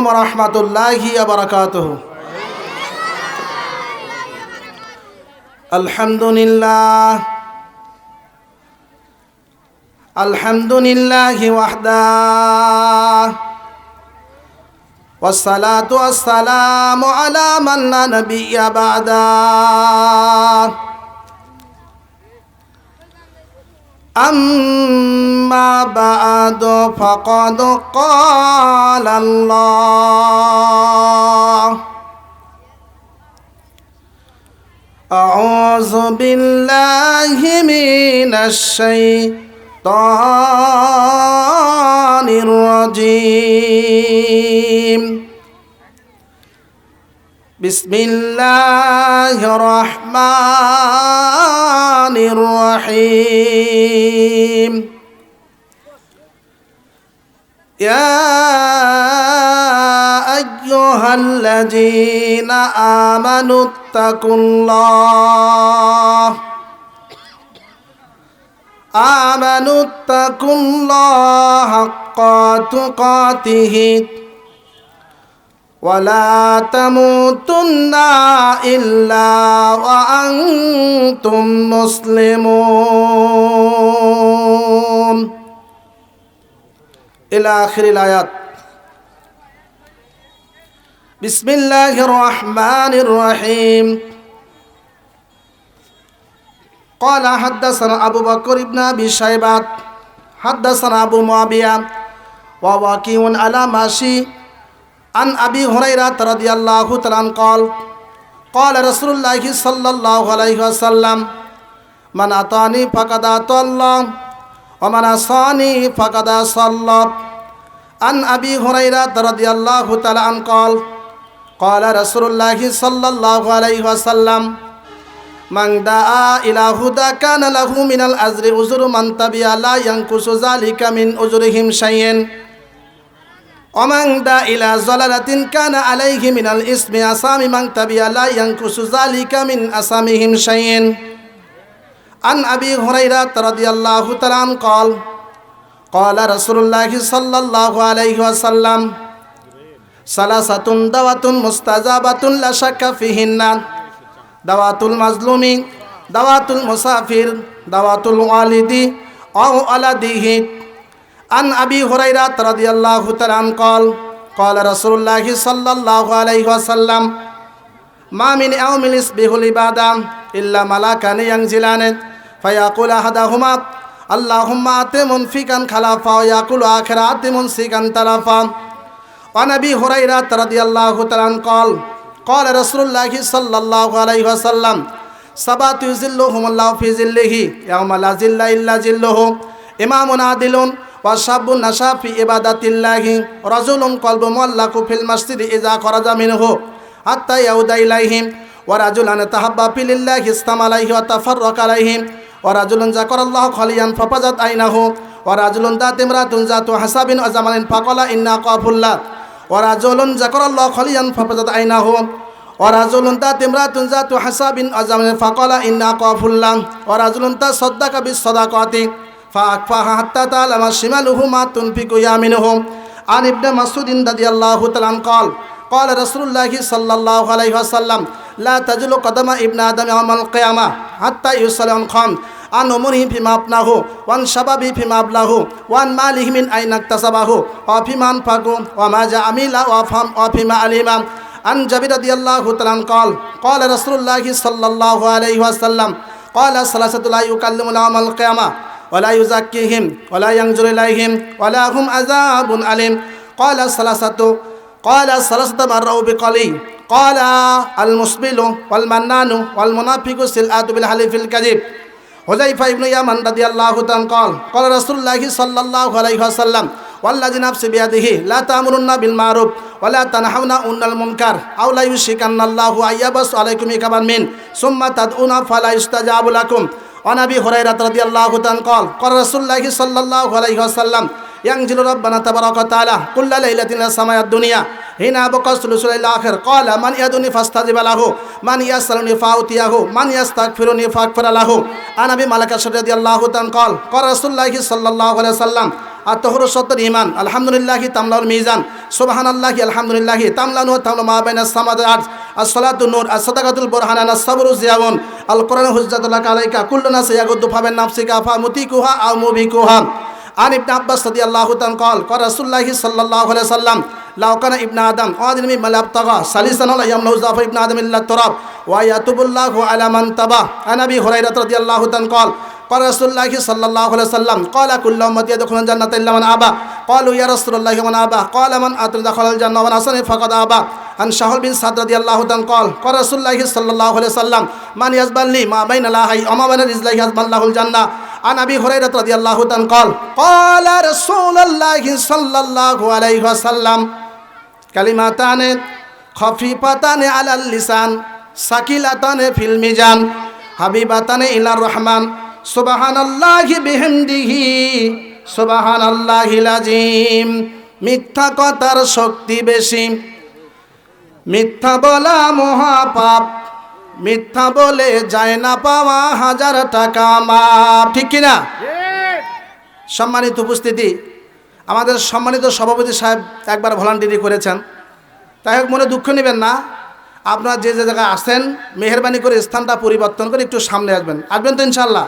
আলাইকুম রহমতুল্লাহি বারকাত আলহামদুলিল্লাহ আলহামদুলিল্লাহ ওয়াহদা والصلاة والسلام على من لا نبي بعده أما بعد فقد قال الله أعوذ بالله من الشيطان الرجيم بسم الله الرحمن الرحيم. يا أيها الذين آمنوا اتقوا الله. آمنوا اتقوا الله حق تقاته. ولا تموتن إلا وأنتم مسلمون. إلى آخر الآيات. بسم الله الرحمن الرحيم. قال حدثنا أبو بكر بن أبي شيبة حدثنا أبو معاوية وواكي على ماشي عن أبي هريرة رضي الله تعالى قال قال رسول الله صلى الله عليه وسلم من أطاني فقد أطى الله ومن أصاني فقد صلى عن أبي هريرة رضي الله تعالى عنه قال قال رسول الله صلى الله عليه وسلم من دعا إلى هدى كان له من الأجر أجر من تبع لا ينقص ذلك من أجرهم شيئا ومن دعا إلى زلالة كان عليه من الإثم أسام من تبع لا ينقص ذلك من أسامهم شيئا عن أبي هريرة رضي الله تعالى عنه قال قال رسول الله صلى الله عليه وسلم ثلاثة دعوة مستجابة لا شك فيهن دعوة المظلوم دعوة المسافر دعوة الوالد أو ولده عن أبي هريرة رضي الله تعالى عنه قال قال رسول الله صلى الله عليه وسلم ما من يوم يصبح العبادة إلا ملاكان ينزلان فيقول أحدهما اللهم آت منفقا خلافا ويقول آخر آت ممسكا تلفا وعن أبي هريرة رضي الله تعالى عنه قال قال رسول الله صلى الله عليه وسلم سبعة يظلهم الله في ظله يوم لا ظل إلا ظله إمام عادل وشاب نشا في عبادة الله رجل قلب معلق في المسجد إذا خرج منه حتى يعود إليهم ورجل تحب في الله استمع عليه وتفرق عليهم ورجل ذكر الله خليا ففزت عينه ورجل ذات امرأة ذات حساب وزمن فقال إنا قاف الله ورجل ذكر الله خليا ففزت عينه ورجل ذات امرأة ذات حساب وزمن فقال إنا قاف الله ورجل تصدق بالصدقات فأكفاها حتى تعلم شماله ما تنفق يمينه عن ابن مسعود رضي الله تعالى قال قال رسول الله صلى الله عليه وسلم لا تجل قدم ابن آدم يوم القيامة حتى يسأل عن خمس عن أمره فيما أبناه وعن شبابه فيما أبلاه وعن ماله من أين اكتسبه وفيما أنفقه وما جاء عمل وفيما علم عن جابر رضي الله تعالى قال قال رسول الله صلى الله عليه وسلم قال ثلاثة لا يكلم يوم القيامة ولا يزكيهم ولا ينظر إليهم ولا هم عذاب أليم قال ثلاثة قال ثلاثة مروا بقلي قال المسبل والمنان والمنافق سلعة بالحلف الكذب حذيفة بن يمن رضي الله عنه قال قال رسول الله صلى الله عليه وسلم والذي نفس بيده لا تأمرن بالمعروف ولا تنهون عن المنكر أو لا يشركن الله أن يبس عليكم كبر من ثم تدعون فلا يستجاب لكم عن ابي هريره رضي الله عنه قال قال رسول الله صلى الله عليه وسلم ينزل ربنا تبارك وتعالى كل ليله الى السماء الدنيا هنا بقى ثلث الاخر قال من يدني فاستجب له من يسالني فاوتيه من يستغفرني فاغفر له عن ابي مالك رضي الله عنه قال قال رسول الله صلى الله عليه وسلم আর তহর সত্তর ইমান আলহামদুলিল্লাহি তামলাউল মিজান। সোবাহান আল্লাহি আলহামদুলিল্লাহি তামলানু তামল মাহবেন সামাদ আর্জ আসলাতু নূর সদাকাতুল বোরহান আসাবরু জিয়াউন। আল কোরআন হুজাতুল্লাহ কালাইকা কুল্লনা সাইয়াগুদ্দু ফাবেন নাফসিকা কুহা মুতিকুহা মুভি মুবিকুহা। আন ইবনা আব্বাস সাদি আল্লাহ তান কল কর রাসুল্লাহি আলাইহি সাল্লাম লাউকানা ইবনা আদম আদিন মি মালাব তাগা সালিসান আল ইয়াম লাউজাফ ইবনা আদম ইল্লা তরাব, ওয়া ইয়াতুবুল্লাহু আলা মান তাবা। আন আবি হুরাইরা রাদিয়াল্লাহু তান কল هريرة رضي الله عنه قال قال رسول الله صلى الله عليه وسلم قال كل أمتي يدخلون الجنة إلا من أبى قالوا يا رسول الله من أبى قال من أتى دخل الجنة ومن أحسن فقد أبى عن شهر بن سعد رضي الله عنه قال قال رسول الله صلى الله عليه وسلم من يزبل لي ما بين لاهي وما بين رجليه يزبل له الجنة عن ابي هريره رضي الله عنه قال قال رسول الله صلى الله عليه وسلم كلمتان خفيفتان على اللسان ثقيلتان في الميزان حبيبتان الى الرحمن সুবাহান আল্লাহি সুবাহান আল্লাহিল মিথ্যা কথার শক্তি বেশি। মিথ্যা বলা মহাপাপ। মিথ্যা বলে যায় না পাওয়া হাজার টাকা মাপ। ঠিক কিনা সম্মানিত উপস্থিতি, আমাদের সম্মানিত সভাপতি সাহেব একবার ভলান্টিয়ারি করেছেন। তাই হোক, মনে দুঃখ নেবেন না। আপনারা যে যে জায়গায় আসেন মেহরবানি করে স্থানটা পরিবর্তন করে একটু সামনে আসবেন। আসবেন তো ইনশাল্লাহ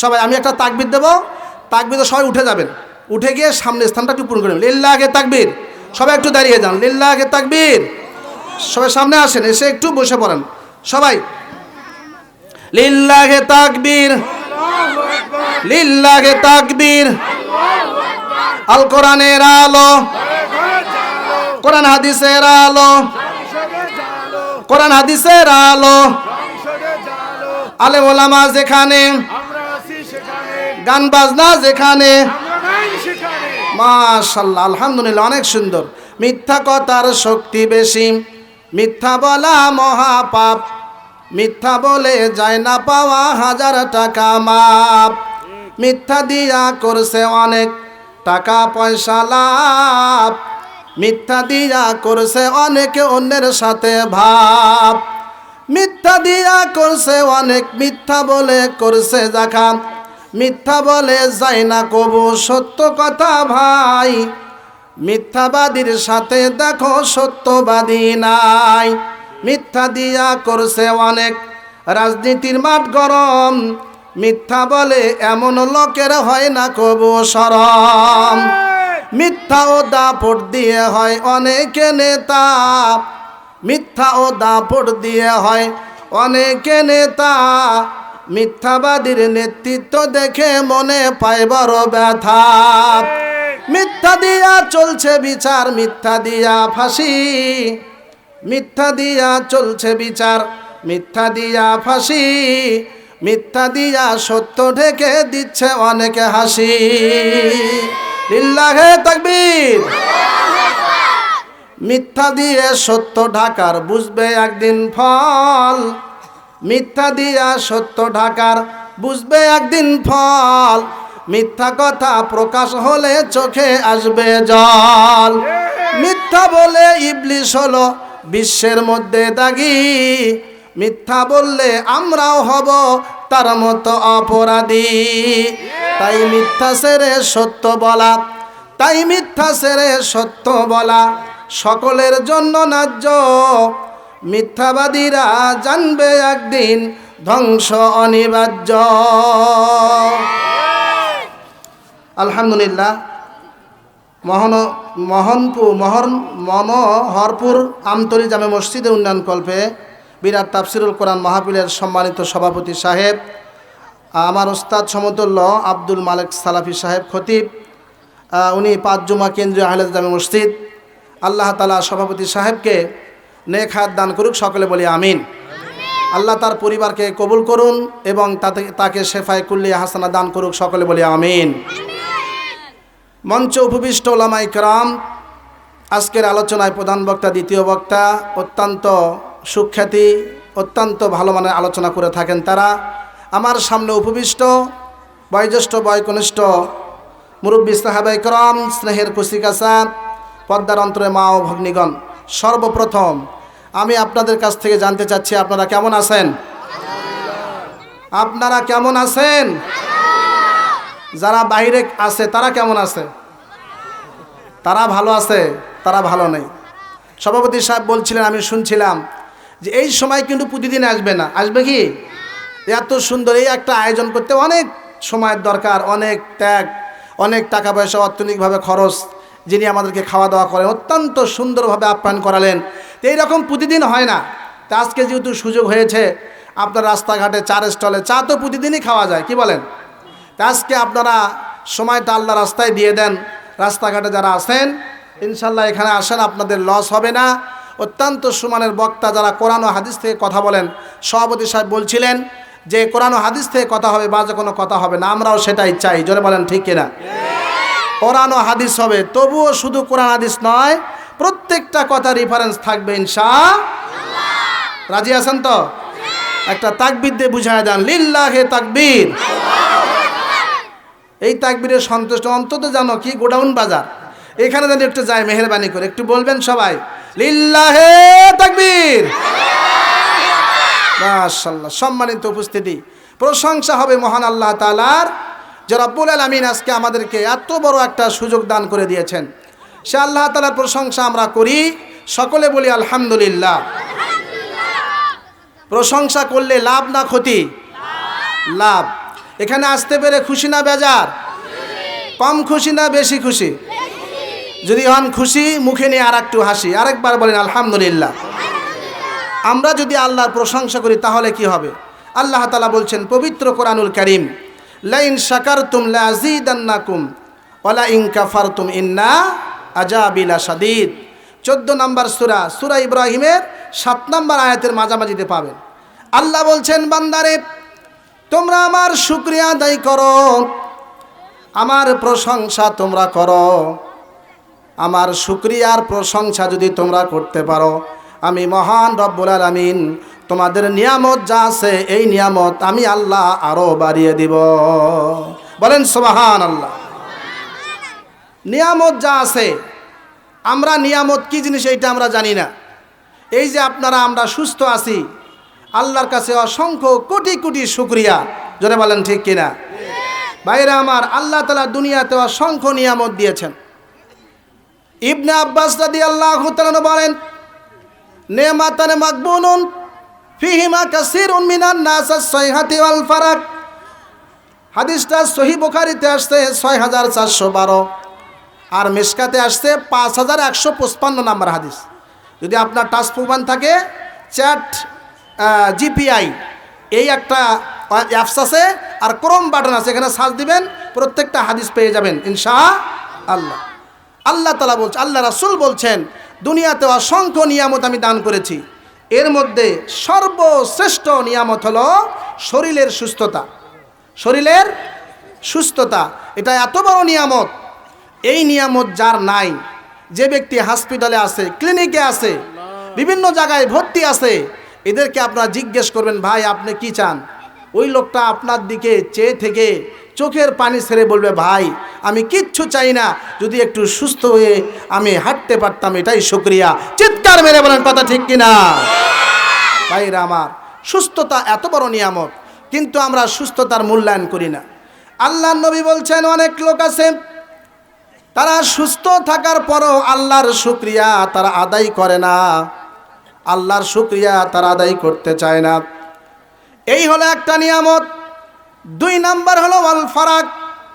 সবাই, আমি একটা তাকবির দেবো। তাকবির সবাই উঠে যাবেন। উঠে গিয়ে সামনে স্থানটা একটু পূরণ করবেন লিল্লা আগে তাকবির। সবাই একটু দাঁড়িয়ে যান। লিল্লা আগে তাকবির। সবাই সামনে আসেন, এসে একটু বসে পড়েন। সবাই, লিল্লাহে তাকবীর। লিল্লাহে তাকবীর। আল কোরআনের আলো। কোরআন হাদিসের আলো। কোরআন হাদিসের আলো। আলে ওলামা যেখানে গান বাজনা যেখানে। মাশাল্লাহ আলহামদুলিল্লাহ অনেক সুন্দর। মিথ্যা কথার শক্তি বেশি। মিথ্যা বলা মহাপাপ। মিথ্যা বলে যায় না পাওয়া হাজার টাকা মাপ। মিথ্যা দিয়া করছে অনেক টাকা পয়সা লাভ। মিথ্যা দিয়া করছে অনেকে অন্যের সাথে ভাব। মিথ্যা দিয়া করছে অনেক মিথ্যা বলে করছে জাখা মিথ্যা বলে যায় না কবু, সত্য কথা ভাই। মিথ্যাবাদীর সাথে দেখো সত্যবাদী নাই। মিথ্যা দিয়া করছে অনেক রাজনীতির মাঠ গরম। মিথ্যা বলে এমন লোকের হয় না কবু সরম। মিথ্যা ও দাপট দিয়ে হয় অনেকে নেতা। মিথ্যা ও দাপট দিয়ে হয় অনেকে নেতা। মিথ্যাবাদীর নেতৃত্ব দেখে মনে পায় বড় ব্যথা। মিথ্যা দিয়া চলছে বিচার, মিথ্যা দিয়া ফাঁসি। মিথ্যা দিয়া চলছে বিচার, মিথ্যা দিয়া ফাঁসি। মিথ্যা দিয়া সত্য ঢেকে দিচ্ছে অনেকে হাসি। লিল্লাহে তাকবীর। মিথ্যা দিয়ে সত্য ঢাকার বুঝবে একদিন ফল। মিথ্যা দিয়া সত্য ঢাকার বুঝবে একদিন ফল। মিথ্যা কথা প্রকাশ হলে চোখে আসবে জল। মিথ্যা বলে ইবলিশ হলো বিশ্বের মধ্যে দাগি। মিথ্যা বললে আমরাও হব তার মতো অপরাধী। তাই মিথ্যা সেরে সত্য বলা, তাই মিথ্যা সেরে সত্য বলা সকলের জন্য ন্যায্য। মিথ্যাবাদীরা জানবে একদিন ধ্বংস অনিবার্য। আলহামদুলিল্লাহ, মহন, মোহনপুর মহন মনোহরপুর আমতলি জামে মসজিদের উন্নয়ন কল্পে বিরাট তাফসিরুল কোরআন মাহফিলের সম্মানিত সভাপতি সাহেব, আমার ওস্তাদ সমতুল্য আব্দুল মালিক সালাফি সাহেব খতিব উনি পাঁচ জুমা কেন্দ্রীয় আহলেদ জামে মসজিদ। আল্লাহ তালা সভাপতি সাহেবকে নেক হাত দান করুক, সকলে বলি আমিন। আল্লাহ তার পরিবারকে কবুল করুন এবং তাতে, তাকে শেফায় কুল্লি হাসানা দান করুক, সকলে বলি আমিন। মঞ্চ উপবিষ্ট ওলামাই কারাম, আজকের আলোচনায় প্রধান বক্তা, দ্বিতীয় বক্তা, অত্যন্ত সুখ্যাতি, অত্যন্ত ভালো মানের আলোচনা করে থাকেন তারা। আমার সামনে উপবিষ্ট বয়োজ্যেষ্ঠ, বয়কনিষ্ঠ মুরব্বী সাহাবাই করম, স্নেহের কুশিকাসা পদ্মার অন্তরে মা ও ভগ্নিগণ, সর্বপ্রথম আমি আপনাদের কাছ থেকে জানতে চাচ্ছি, আপনারা কেমন আছেন? আপনারা কেমন আছেন? যারা বাইরে আছে, তারা কেমন আছে? তারা ভালো আছে, তারা ভালো নেই। সভাপতি সাহেব বলছিলেন, আমি শুনছিলাম যে এই সময় কিন্তু প্রতিদিন আসবে না। আসবে কি? এত সুন্দর এই একটা আয়োজন করতে অনেক সময়ের দরকার, অনেক ত্যাগ, অনেক টাকা পয়সা অর্থনৈতিকভাবে খরচ। যিনি আমাদেরকে খাওয়া দাওয়া করেন অত্যন্ত সুন্দরভাবে আপ্যায়ন করালেন। তো এইরকম প্রতিদিন হয় না। তা আজকে যেহেতু সুযোগ হয়েছে, আপনার রাস্তাঘাটে চার স্টলে চা তো প্রতিদিনই খাওয়া যায়, কি বলেন? তা আজকে আপনারা সময়টা আল্লাহ রাস্তায় দিয়ে দেন, রাস্তাঘাটে যারা আসেন ইনশাল্লাহ এখানে আসেন, আপনাদের লস হবে না। অত্যন্ত সুমানের বক্তা যারা কোরআন ও হাদিস থেকে কথা বলেন, সভাপতি সাহেব বলছিলেন যে কোরআন ও হাদিস থেকে কথা হবে, বাজে কোনো কথা হবে না, আমরাও সেটাই চাই, জোরে বলেন ঠিক কিনা? কোরআন ও হাদিস হবে। তবুও শুধু কোরআন হাদিস নয়, প্রত্যেকটা কথা রেফারেন্স থাকবে ইনশা রাজি আছেন তো? একটা তাকবির দিয়ে বুঝায় দেন, লিল্লাহে তাকবীর। এই তাকবীরের সন্তুষ্ট অন্তত জানো কি? গোডাউন বাজার। এখানে যেন একটু যায়, মেহরবানি করে। একটু বলবেন সবাই, লিল্লাহে তাকবীর। মাশাল্লাহ সম্মানিত উপস্থিতি। প্রশংসা হবে মহান আল্লাহ তালার যে রব্বুল আলমিন আজকে আমাদেরকে এত বড় একটা সুযোগ দান করে দিয়েছেন। সে আল্লাহ তালার প্রশংসা আমরা করি, সকলে বলি আলহামদুলিল্লাহ। প্রশংসা করলে লাভ না ক্ষতি? লাভ। এখানে আসতে পেরে খুশি না বেজার? কম খুশি না বেশি খুশি? যদি হন খুশি, মুখে নিয়ে আর একটু হাসি, আরেকবার বলেন আলহামদুলিল্লাহ। আমরা যদি আল্লাহর প্রশংসা করি, তাহলে কি হবে? আল্লাহ তালা বলছেন, পবিত্র কোরআনুল করিম। লাইন শাকার তুম লাজিদান্নাকুম ওলা ইন কাফার তুম ইন্না আজাবিলা সাদিদ চোদ্দ নম্বর সুরা সুরা ইব্রাহিমের সাত নম্বর আয়াতের মাঝামাঝিতে পাবেন। আল্লাহ বলছেন, বান্দারে, তোমরা আমার শুক্রিয়া আদায় করো, আমার প্রশংসা তোমরা করো, আমার শুক্রিয়ার প্রশংসা যদি তোমরা করতে পারো আমি মহান রব্বুল আলামিন, তোমাদের নিয়ামত যা আছে, এই নিয়ামত আমি আল্লাহ আরও বাড়িয়ে দিব। বলেন সোবাহান আল্লাহ নিয়ামত যা আছে, আমরা নিয়ামত কি জিনিস এইটা আমরা জানি না। এই যে আপনারা আমরা সুস্থ আছি, আল্লাহর কাছে অসংখ্য কোটি কোটি শুক্রিয়া। জোরে বলেন ঠিক কিনা? বাইরে আমার, আল্লাহ তালা দুনিয়াতে অসংখ্য নিয়ামত দিয়েছেন। ইবনে আব্বাস রাদি আল্লাহ বলেন নেমাতানে মাকবুনুন ফিহিমা কাসিরুন মিনান নাস সৈহাতি ওয়াল ফারাক। হাদিসটা সহি বুখারিতে আসছে ছয় হাজার চারশো বারো আর মেশকাতে আসছে পাঁচ হাজার একশো পঁচপান্ন নাম্বার হাদিস। যদি আপনার টাচ প্রমাণ থাকে, চ্যাট জিপিআই, এই একটা অ্যাপস আছে আর ক্রোম বাটন আছে, এখানে সার্চ দিবেন, প্রত্যেকটা হাদিস পেয়ে যাবেন ইনশা আল্লাহ আল্লাহ তালা বলছে, আল্লাহ রাসুল বলছেন দুনিয়াতে অসংখ্য নিয়ামত আমি দান করেছি। এর মধ্যে সর্বশ্রেষ্ঠ নিয়ামত হলো শরীরের সুস্থতা। শরীরের সুস্থতা, এটা এত বড় নিয়ামত। এই নিয়ামত যার নাই, যে ব্যক্তি হসপিটালে আছে, ক্লিনিকে আছে, বিভিন্ন জায়গায় ভর্তি আছে, এদেরকে আপনারা জিজ্ঞেস করবেন, ভাই, আপনি কি চান? ওই লোকটা আপনার দিকে চেয়ে থেকে চোখের পানি ছেড়ে বলবে, ভাই, আমি কিচ্ছু চাই না। যদি একটু সুস্থ হয়ে আমি হাঁটতে পারতাম, এটাই শুক্রিয়া। চিৎকার মেরে বলেন, কথা ঠিক কিনা? ভাইরা আমার, সুস্থতা এত বড় নিয়ামক কিন্তু আমরা সুস্থতার মূল্যায়ন করি না। আল্লাহ নবী বলছেন, অনেক লোক আছে, তারা সুস্থ থাকার পরও আল্লাহর শুক্রিয়া তারা আদায় করে না। আল্লাহর শুক্রিয়া তারা আদায় করতে চায় না। এই হলো একটা নিয়ামত। দুই নাম্বার হলো আল ফারাক,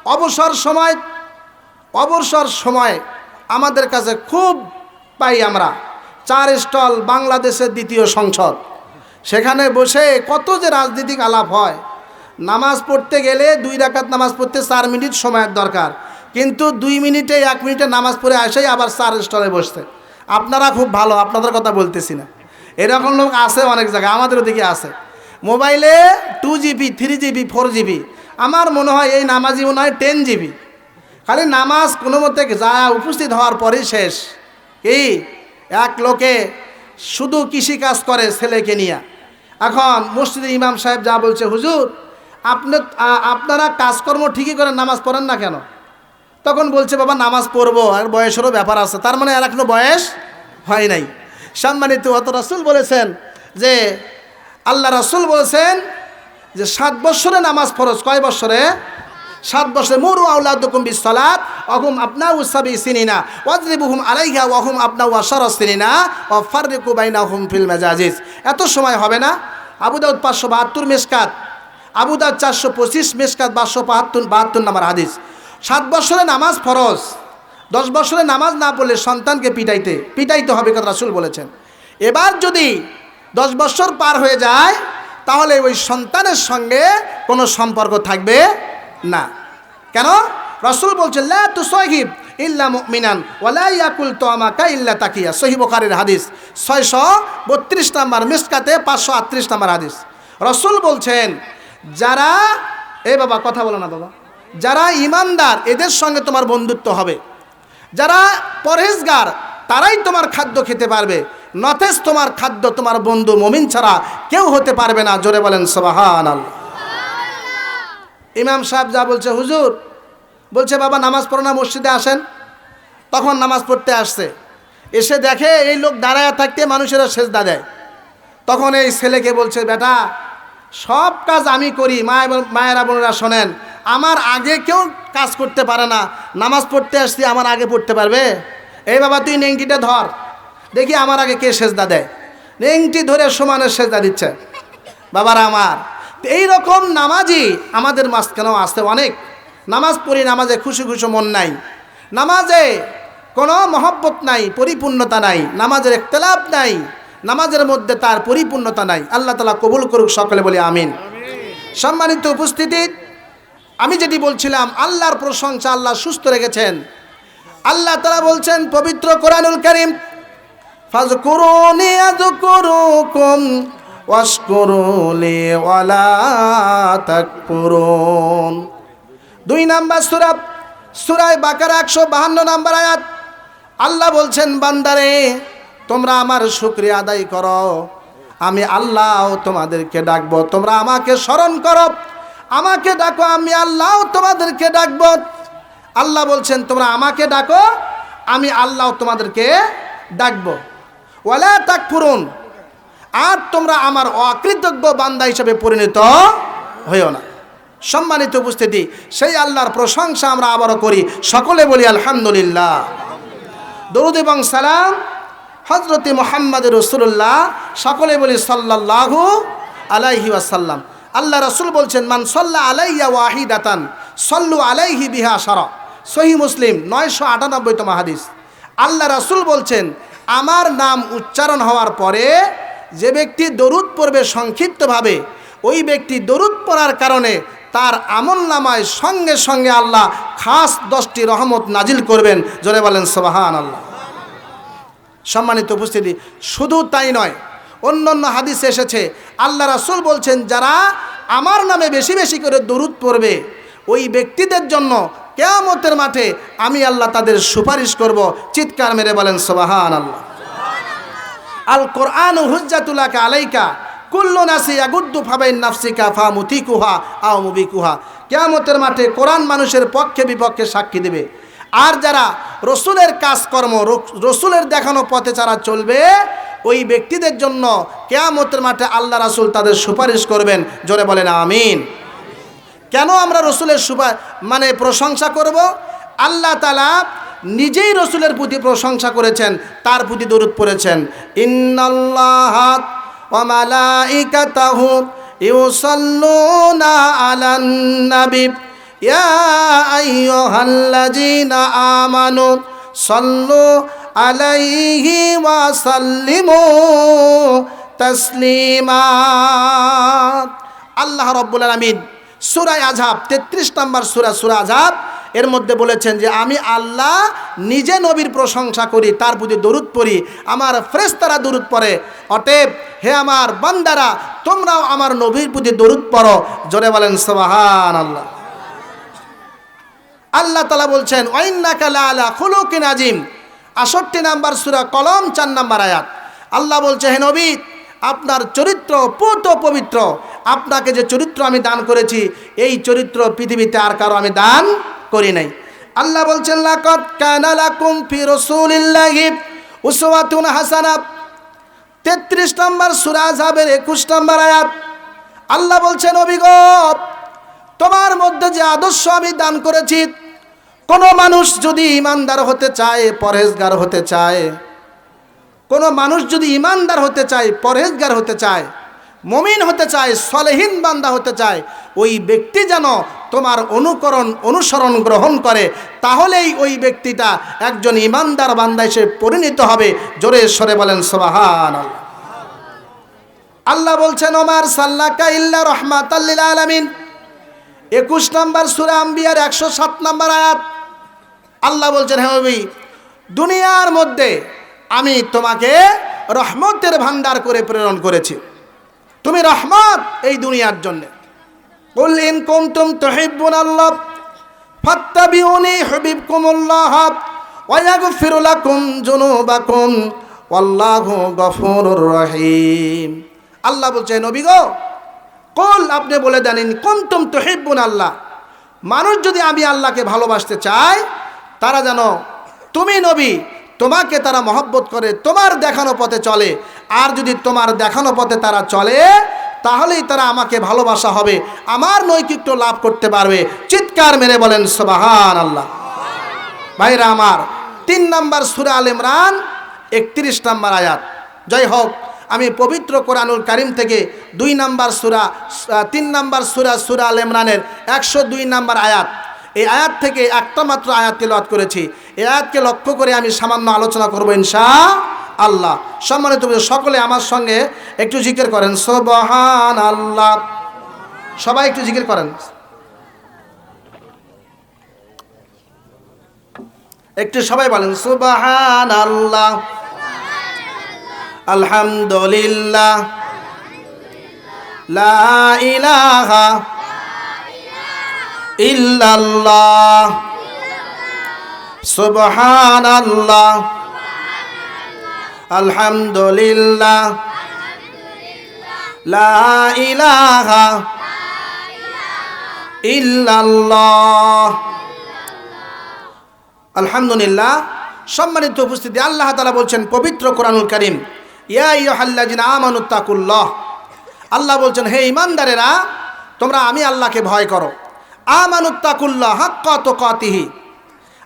অবসর সময়। অবসর সময় আমাদের কাছে খুব পাই আমরা। চার স্টল, বাংলাদেশের দ্বিতীয় সংসদ। সেখানে বসে কত যে রাজনীতিক আলাপ হয়। নামাজ পড়তে গেলে দুই রাকাত নামাজ পড়তে চার মিনিট সময়ের দরকার। কিন্তু দুই মিনিটে, এক মিনিটে নামাজ পড়ে আসেই আবার চার স্টলে বসতে। আপনারা খুব ভালো, আপনাদের কথা বলতেছি না। এরকম লোক আছে অনেক জায়গায়, আমাদের ওদিকে আছে। মোবাইলে two GB three GB four GB আমার মনে হয় এই নামাজি মনে হয় টেন জিবি খালি নামাজ কোনো মতে যা উপস্থিত হওয়ার পরেই শেষ। এই এক লোকে শুধু কৃষিকাজ করে ছেলেকে নিয়ে। এখন মসজিদে ইমাম সাহেব যা বলছে, হুজুর, আপনি, আপনারা কাজকর্ম ঠিকই করেন, নামাজ পড়েন না কেন? তখন বলছে, বাবা, নামাজ পড়ব, আর বয়সেরও ব্যাপার আছে। তার মানে আর এখনও বয়স হয় নাই। সম্মানিত অত রাসুল বলেছেন যে আল্লাহ রাসুল বলেছেন যে সাত বৎসরে নামাজ ফরজ, কয় বৎসরে সাত বছরে। মরু আউলাদুকুম বিসসালাত অহুম আপনা উসাবি সিনিনা ওয়াজরিবুহুম আলাইহা, ওয়াহুম আপনা ওয়াশার সিনিনা ও ফাররিকু বাইনাহুম ফিল মেজাজিজ। এত সময় হবে না? আবু দাউদ পাঁচশো বাহাত্তর মেসকাত, আবু দাউদ চারশো পঁচিশ মেসকাত, পাঁচশো বাহাত্তর বাহাত্তর নাম্বার হাদিস। সাত বছরে নামাজ ফরজ, দশ বছরে নামাজ না পড়লে সন্তানকে পিটাইতে পিটাইতে হবে কথা রাসুল বলেছেন। এবার যদি দশ বছর পার হয়ে যায়, তাহলে ওই সন্তানের সঙ্গে কোনো সম্পর্ক থাকবে না। কেন? রসুল বলছেন, লা তু সহিব ইল্লা মিনান ওয়ালা ইয়াকুল তো আমাকা ইল্লা তাকিয়া। সহি বোখারের হাদিস ছয়শো বত্রিশ নাম্বার মিসকাতে পাঁচশো আটত্রিশ নাম্বার হাদিস। রসুল বলছেন, যারা এ বাবা, কথা বলো না বাবা। যারা ইমানদার এদের সঙ্গে তোমার বন্ধুত্ব হবে। যারা পরহেজগার, তারাই তোমার খাদ্য খেতে পারবে। নথেজ তোমার খাদ্য, তোমার বন্ধু মমিন ছাড়া কেউ হতে পারবে না। জোরে বলেন সবাহান ইমাম সাহেব যা বলছে, হুজুর, বলছে, বাবা, নামাজ পড়ো না, মসজিদে আসেন। তখন নামাজ পড়তে আসছে। এসে দেখে এই লোক দাঁড়ায় থাকতে মানুষেরা সেজদা দেয়। তখন এই ছেলেকে বলছে, বেটা, সব কাজ আমি করি। মায় মায়েরা বোনেরা শোনেন, আমার আগে কেউ কাজ করতে পারে না। নামাজ পড়তে আসছি, আমার আগে পড়তে পারবে? এই বাবা, তুই নেংটিটা ধর। দেখি আমার আগে কে সেজদা দেয়। রেংটি ধরে সমানে সেজদা দিচ্ছে। বাবারা আমার এই রকম নামাজই আমাদের মাঝখানেও আসতে অনেক। নামাজ পড়ি, নামাজে খুশি খুশি মন নাই। নামাজে কোনো মহব্বত নাই, পরিপূর্ণতা নাই। নামাজের একতলাপ নাই। নামাজের মধ্যে তার পরিপূর্ণতা নাই। আল্লাহ তালা কবুল করুক সকলে বলি আমিন। সম্মানিত উপস্থিতি, আমি যেটি বলছিলাম, আল্লাহর প্রশংসা আল্লাহ সুস্থ রেখেছেন। আল্লাহ তালা বলছেন, পবিত্র কোরআনুল করিম দুই নাম্বার সূরা, সূরায় বাকারা 152 নাম্বার আয়াত। আল্লাহ বলছেন, বান্দারে, তোমরা আমার শুকরিয়া আদায় করো। আমি আল্লাহ তোমাদেরকে ডাকবো, তোমরা আমাকে স্মরণ করো। আমাকে ডাকো, আমি আল্লাহ তোমাদেরকে ডাকবো। আল্লাহ বলছেন, তোমরা আমাকে ডাকো, আমি আল্লাহ তোমাদেরকে ডাকবো। ওয়ালা তাক ফুরুন আর তোমরা আমার অকৃতজ্ঞ বান্দা হিসেবে পরিণত হইও না। সম্মানিত উপস্থিতি, সেই আল্লাহর প্রশংসা আমরা আবারও করি। সকলে বলি আলহামদুলিল্লাহ। দরুদ এবং সালাম হজরতে মোহাম্মদ রসুল্লাহ সকলে বলি সাল্লাহু আলাইহি ওয়াসাল্লাম। আল্লাহ রসুল বলছেন, মান সল্লাহ আলাইয়া ওয়াহিদাতান, সল্লু আলাইহি বিহা সারা। সহি মুসলিম, নয়শো আটানব্বইতম হাদিস। আল্লাহ রসুল বলছেন আমার নাম উচ্চারণ হওয়ার পরে যে ব্যক্তি দরুদ পড়বে সংক্ষিপ্তভাবে, ওই ব্যক্তি দরুদ পড়ার কারণে তার আমল নামায় সঙ্গে সঙ্গে আল্লাহ খাস দশটি রহমত নাজিল করবেন। জোরে বলেন সবাহান আল্লাহ সম্মানিত উপস্থিতি, শুধু তাই নয় অন্য অন্য হাদিসে এসেছে, আল্লাহ রাসুল বলছেন, যারা আমার নামে বেশি বেশি করে দরুদ পড়বে, ওই ব্যক্তিদের জন্য কেয়ামতের মাঠে আমি আল্লাহ তাদের সুপারিশ করব। চিৎকার মেরে বলেন সবাহান আল্লাহ আল কোরআন হুজ্জাতুল্লাহকে আলাইকা, কুল্লু নাসি আগুদ্দু ফাবাইন নাফসিকা ফা মুথিকুহা আও মুবিকুহা। কেয়ামতের মাঠে কোরআন মানুষের পক্ষে বিপক্ষে সাক্ষী দেবে। আর যারা রসুলের কাজকর্ম রসুলের দেখানো পথে যারা চলবে, ওই ব্যক্তিদের জন্য কেয়ামতের মাঠে আল্লাহ রাসুল তাদের সুপারিশ করবেন। জোরে বলেন, আমিন। কেন আমরা রসুলের সুপা মানে প্রশংসা করব? আল্লাহ তালা নিজেই রসুলের প্রতি প্রশংসা করেছেন, তার প্রতি দরুদ পড়েছেন। ইন্নাল্লাহ ইয়া ওয়া তাসলিমা। আল্লাহ রাব্বুল আলামিন সূরা আযাব 33 নম্বর সুরা, সূরা আযাব, এর মধ্যে বলেছেন যে, আমি আল্লাহ নিজে নবীর প্রশংসা করি, তার প্রতি দরুদ পড়ি, আমার ফ্রেস্তারা দরুদ পড়ে। অতএব, হে আমার বান্দারা, তোমরাও আমার নবীর প্রতি দরুদ পড়ো। জোরে বলেন সবাহান আল্লাহ আল্লাহ তালা বলছেন আলা আষট্টি নাম্বার সুরা কলম, চার নাম্বার আয়াত। আল্লাহ বলছে, হে নবী আপনার চরিত্র পুত পবিত্র। আপনাকে যে চরিত্র আমি দান করেছি, এই চরিত্র পৃথিবীতে আর কারও আমি দান করি নাই। আল্লাহ বলছেন লাকাত কানা লাকুম ফি রাসূলিল্লাহি উসওয়াতুন হাসানা। 33 নম্বর সূরা আযাবের 21 নম্বর আয়াত। আল্লাহ বলছেন অবিগত তোমার মধ্যে যে আদর্শ আমি দান করেছি, কোনো মানুষ যদি ইমানদার হতে চায়, পরহেজগার হতে চায় কোনো মানুষ যদি ইমানদার হতে চায়, পরহেজগার হতে চায়, মমিন হতে চায়, সলেহীন বান্দা হতে চায়, ওই ব্যক্তি যেন তোমার অনুকরণ, অনুসরণ গ্রহণ করে, তাহলেই ওই ব্যক্তিটা একজন ইমানদার বান্দা হিসেবে পরিণত হবে। জোরে সরে বলেন সোবাহান আল্লাহ বলছেন, ওমার সাল্লাকা ইল্লা রহমাত আলামিন। একুশ নম্বর সুরা আম্বিয়ার একশো সাত নম্বর আয়াত। আল্লাহ বলছেন হ্যাঁ দুনিয়ার মধ্যে আমি তোমাকে রহমতের ভান্ডার করে প্রেরণ করেছি তুমি রহমত এই দুনিয়ার জন্য قل إن كنتم تحبون الله فاتبعوني يحببكم الله ويغفر لكم ذنوبكم والله غفور رحيم আল্লাহ বলছে নবী গো কল আপনি বলে দেন কুনতুম তুহিব্বুন আল্লাহ মানুষ যদি আমি আল্লাহকে ভালোবাসতে চায় তারা যেন তুমি নবী তোমাকে তারা মহব্বত করে, তোমার দেখানো পথে চলে। আর যদি তোমার দেখানো পথে তারা চলে, তাহলেই তারা আমাকে ভালোবাসা হবে, আমার নৈকিত্য লাভ করতে পারবে। চিৎকার মেরে বলেন সবাহান আল্লাহ ভাইরা আমার, তিন নাম্বার সুরা আল ইমরান, একত্রিশ নাম্বার আয়াত। যাই হোক, আমি পবিত্র কোরআনুল কারিম থেকে দুই নাম্বার সুরা তিন নাম্বার সুরা সুরা আল ইমরানের একশো দুই নাম্বার আয়াত। এই আয়াত থেকে একটা মাত্র আয়াত তেলাওয়াত করেছি। এই আয়াতকে লক্ষ্য করে আমি সামান্য আলোচনা করব ইনশা আল্লাহ। সম্মানিত সকলে আমার সঙ্গে একটু জিকির করেন। সোবহান আল্লাহ সবাই একটু জিকির করেন। একটু সবাই বলেন সুবাহান আল্লাহ আলহামদুলিল্লাহ। লা ইলাহা আলহামদুলিল্লাহ। ইলাহা আলহামদুলিল্লাহ। সম্মানিত উপস্থিতি, আল্লাহ তালা বলছেন, পবিত্র কোরআনুল করিম, ইয়া ইহাল্লাজিন আমানুত্তাকুল্লাহ আল্লাহ বলছেন, হে ইমানদারেরা তোমরা আমি আল্লাহকে ভয় করো। আমানুত্তাকুল্লাহ হাক্কা তো কাতিহি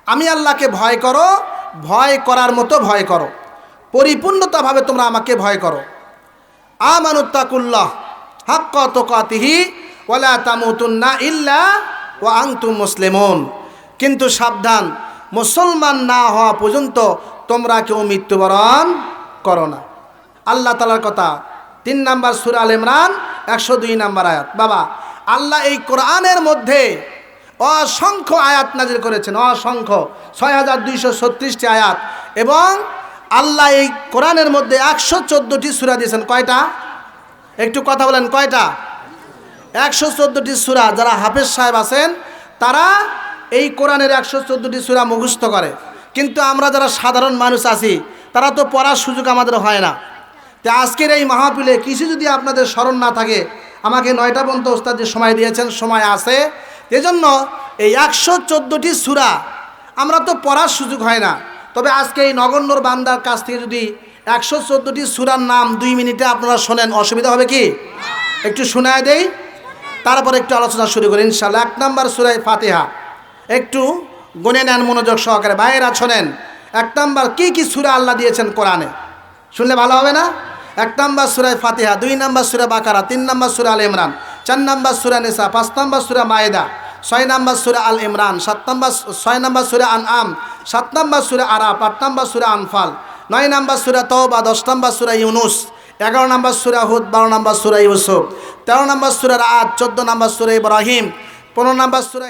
আমি আল্লাহকে ভয় করো, ভয় করার মতো ভয় করো। পরিপূর্ণতাভাবে তোমরা আমাকে ভয় করো। আমানুত্তাকুল্লাহ হাক্কা তো কাতিহি ওয়ালা তামুতুন্না ইল্লা ও আংতুম মুসলিমুন। কিন্তু সাবধান, মুসলমান না হওয়া পর্যন্ত তোমরা কেউ মৃত্যুবরণ করো না। আল্লাহ তালার কথা, তিন নাম্বার সুরা আল ইমরান, একশো দুই নাম্বার আয়াত। বাবা আল্লাহ এই কোরআনের মধ্যে অসংখ্য আয়াত নাজির করেছেন, অসংখ্য। ছয় হাজার দুইশো ছত্রিশটি আয়াত। এবং আল্লাহ এই কোরআনের মধ্যে একশো চোদ্দোটি সুরা দিয়েছেন। কয়টা? একটু কথা বলেন, কয়টা? একশো চোদ্দোটি সুরা যারা হাফেজ সাহেব আছেন, তারা এই কোরআনের একশো চোদ্দোটি সুরা মুখস্থ করে। কিন্তু আমরা যারা সাধারণ মানুষ আছি, তারা তো পড়ার সুযোগ আমাদের হয় না। তো আজকের এই মাহফিলে কিছু যদি আপনাদের স্মরণ না থাকে আমাকে নয়টা পর্যন্ত ওস্তাদ যে সময় দিয়েছেন, সময় আছে। এজন্য এই একশো চোদ্দোটি সুরা আমরা তো পড়ার সুযোগ হয় না। তবে আজকে এই নগণ্যর বান্দার কাছ থেকে যদি একশো চোদ্দোটি সুরার নাম দুই মিনিটে আপনারা শোনেন, অসুবিধা হবে কি? একটু শোনায় দেই। তারপর একটু আলোচনা শুরু করি ইনশাল্লাহ এক নম্বর সুরাই ফাতেহা। একটু গনে নেন, মনোযোগ সহকারে। বাইরা শোনেন, এক নম্বর কী কী সুরা আল্লাহ দিয়েছেন কোরআনে? শুনলে ভালো হবে না? এক নম্বর সুরায় ফাতিহা দুই নম্বর সুরা বাকারা তিন নম্বর সুরা আল ইমরান চার নম্বর সুরা নিসা পাঁচ নম্বর সুরা মায়েদা ছয় নম্বর সুরা আল ইমরান সাত নম্বর ছয় নম্বর সুরা আন আম সাত নম্বর সুরা আরাফ আট নম্বর সুরা আনফাল নয় নম্বর সুরা তওবা দশ নম্বর সুরা ইউনুস এগারো নম্বর সুরা হুদ বারো নম্বর সুরা ইউসুফ তেরো নম্বর সুরা আদ চোদ্দ নম্বর সুরা ইব্রাহিম পনেরো নম্বর সুরা